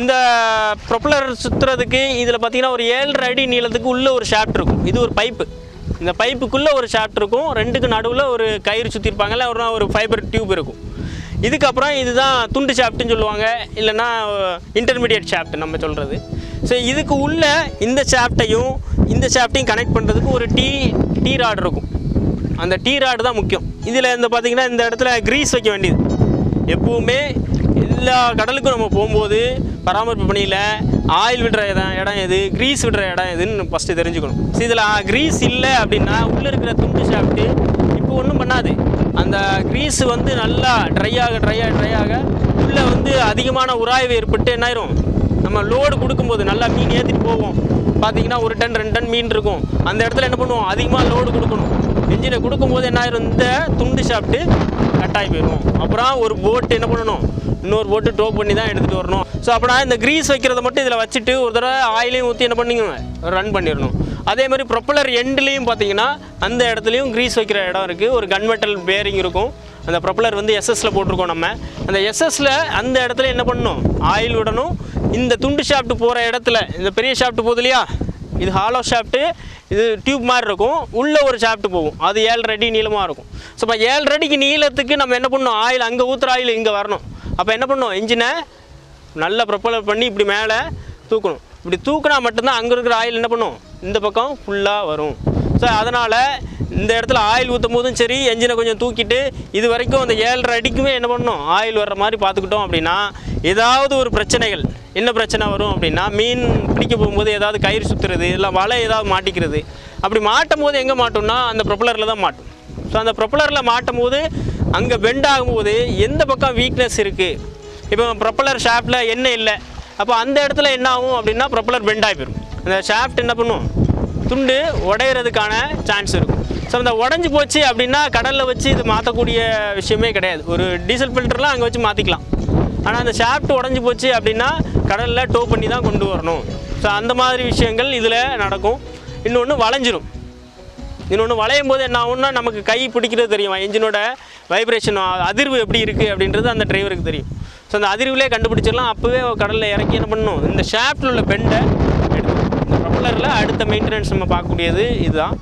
இந்த ப்ரொப்பலர் சுற்றுறதுக்கு இதில் பார்த்தீங்கன்னா ஒரு ஏழரை அடி நீளத்துக்கு உள்ளே ஒரு ஷாஃப்ட் இருக்கும். இது ஒரு பைப்பு இந்த பைப்புக்குள்ளே ஒரு ஷாஃப்ட் இருக்கும். ரெண்டுக்கு நடுவில் ஒரு கயிறு சுற்றிருப்பாங்கல்ல ஒரு ஒரு ஃபைபர் டியூப் இருக்கும். இதுக்கப்புறம் இதுதான் துண்டு ஷாஃப்ட்டுன்னு சொல்லுவாங்க. இல்லைன்னா இன்டர்மீடியட் ஷாஃப்ட் நம்ம சொல்கிறது ஸோ இதுக்கு உள்ள இந்த ஷாஃப்ட்டையும் இந்த ஷாஃப்ட்டையும் கனெக்ட் பண்ணுறதுக்கு ஒரு டீ டீ ராட் இருக்கும். அந்த டீ ராடு தான் முக்கியம். இதில் இந்த பார்த்தீங்கன்னா இந்த இடத்துல க்ரீஸ் வைக்க வேண்டியது. எப்பவுமே எல்லா கடலுக்கும் நம்ம போகும்போது பராமரிப்பு பணியில் ஆயில் விடுற இடம் இடம் எது? க்ரீஸ் விடுற இடம் எதுன்னு ஃபஸ்ட்டு தெரிஞ்சுக்கணும். ஸோ இதில் க்ரீஸ் இல்லை அப்படின்னா உள்ளே இருக்கிற துண்டு சாப்பிட்டு இப்போ ஒன்றும் பண்ணாது. அந்த க்ரீஸ் வந்து நல்லா ட்ரை ஆக ட்ரை ஆக ட்ரை ஆக உள்ளே வந்து அதிகமான உராய்வு ஏற்பட்டு என்ன ஆயிரும்? நம்ம லோடு கொடுக்கும்போது நல்லா மீன் ஏற்றிட்டு போவோம். பார்த்தீங்கன்னா ஒரு டன் ரெண்டு டன் மீன் இருக்கும். அந்த இடத்துல என்ன பண்ணுவோம்? அதிகமாக லோடு கொடுக்கணும். இன்ஜினை கொடுக்கும்போது என்ன ஆயிரும் இந்த துண்டு சாப்பிட்டு கட்டாகி போயிடும் அப்புறம் ஒரு போட்டு என்ன பண்ணணும்? இன்னொரு போட்டு டோ பண்ணி தான் எடுத்துகிட்டு வரணும். ஸோ அப்படின்னா இந்த க்ரீஸ் வைக்கிறத மட்டும் இதில் வச்சுட்டு ஒரு தடவை ஆயிலையும் ஊற்றி என்ன பண்ணிங்க ரன் பண்ணிடணும். அதே மாதிரி ப்ரொப்பலர் எண்ட்லேயும் பார்த்தீங்கன்னா அந்த இடத்துலையும் க்ரீஸ் வைக்கிற இடம் இருக்குது ஒரு கன்வெட்டல் பேரிங் இருக்கும். அந்த ப்ரொப்பலர் வந்து எஸ்எஸ்ல போட்டிருக்கோம் நம்ம. அந்த எஸ்எஸ்ல அந்த இடத்துல என்ன பண்ணணும்? ஆயில் விடணும். இந்த துண்டு ஷாப்ட்டு போகிற இடத்துல இந்த பெரிய ஷாப்ட்டு போகுது இல்லையா? இது ஹாலோ ஷாஃப்ட்டு இது டியூப் மாதிரி இருக்கும். உள்ளே ஒரு ஷாஃப்ட் போகும். அது ஏழரை அடி நீளமாக இருக்கும். ஸோ இப்போ ஏழரை அடிக்கு நீளத்துக்கு நம்ம என்ன பண்ணணும் ஆயில் அங்கே ஊற்றுற ஆயில் இங்கே வரணும். அப்போ என்ன பண்ணணும் இன்ஜினை நல்லா ப்ரொப்பலர் பண்ணி இப்படி மேலே தூக்கணும். இப்படி தூக்கினா மட்டும்தான் அங்கே இருக்கிற ஆயில் என்ன பண்ணும்? இந்த பக்கம் ஃபுல்லாக வரும். ஸோ அதனால் இந்த இடத்துல ஆயில் ஊற்றும் போதும் சரி என்ஜினை கொஞ்சம் தூக்கிட்டு இது வரைக்கும் அந்த ஏழரை அடிக்குமே என்ன பண்ணணும் ஆயில் வர்ற மாதிரி பார்த்துக்கிட்டோம் அப்படின்னா ஏதாவது ஒரு பிரச்சனைகள் என்ன பிரச்சனை வரும் அப்படின்னா மீன் பிடிக்க போகும்போது ஏதாவது கயிறு சுற்றுறது இல்லை வலை ஏதாவது மாட்டிக்கிறது. அப்படி மாட்டும் போது எங்கே மாட்டோம்னா அந்த ப்ரொப்பலரில் தான் மாட்டும். ஸோ அந்த ப்ரொப்பலரில் மாட்டும் போது அங்கே பெண்ட் ஆகும்போது எந்த பக்கம் வீக்னஸ் இருக்குது இப்போ ப்ரொப்பலர் ஷாஃப்டில் எண்ணெய் இல்லை. அப்போ அந்த இடத்துல என்ன ஆகும் அப்படின்னா ப்ரொப்பலர் பெண்ட் ஆகி போயிடும் அந்த ஷாஃப்ட் என்ன பண்ணும்? துண்டு உடையிறதுக்கான சான்ஸ் இருக்கும். ஸோ அந்த உடஞ்சி போச்சு அப்படின்னா கடலில் வச்சு இது மாற்றக்கூடிய விஷயமே கிடையாது. ஒரு டீசல் ஃபில்டர்லாம் அங்கே வச்சு மாற்றிக்கலாம் ஆனால் அந்த ஷாஃப்ட் உடஞ்சி போச்சு அப்படின்னா கடலில் டோ பண்ணி தான் கொண்டு வரணும். ஸோ அந்த மாதிரி விஷயங்கள் இதில் நடக்கும். இன்னொன்று வளைஞ்சிரும். இன்னொன்று வளையும் போது என்ன ஆகும்னா நமக்கு கை பிடிக்கிறது தெரியும். என்ஜினோட வைப்ரேஷன் அதிர்வு எப்படி இருக்குது அப்படின்றது அந்த டிரைவருக்கு தெரியும். ஸோ அந்த அதிர்வுலேயே கண்டுபிடிச்சிடலாம். அப்போவே கடலில் இறக்கி என்ன பண்ணணும்? இந்த ஷாஃப்டில் உள்ள பெண்டை எடுக்கணும். இந்த ப்ரொப்பலரில் அடுத்த மெயின்டெனன்ஸ் நம்ம பார்க்கக்கூடியது இதுதான்.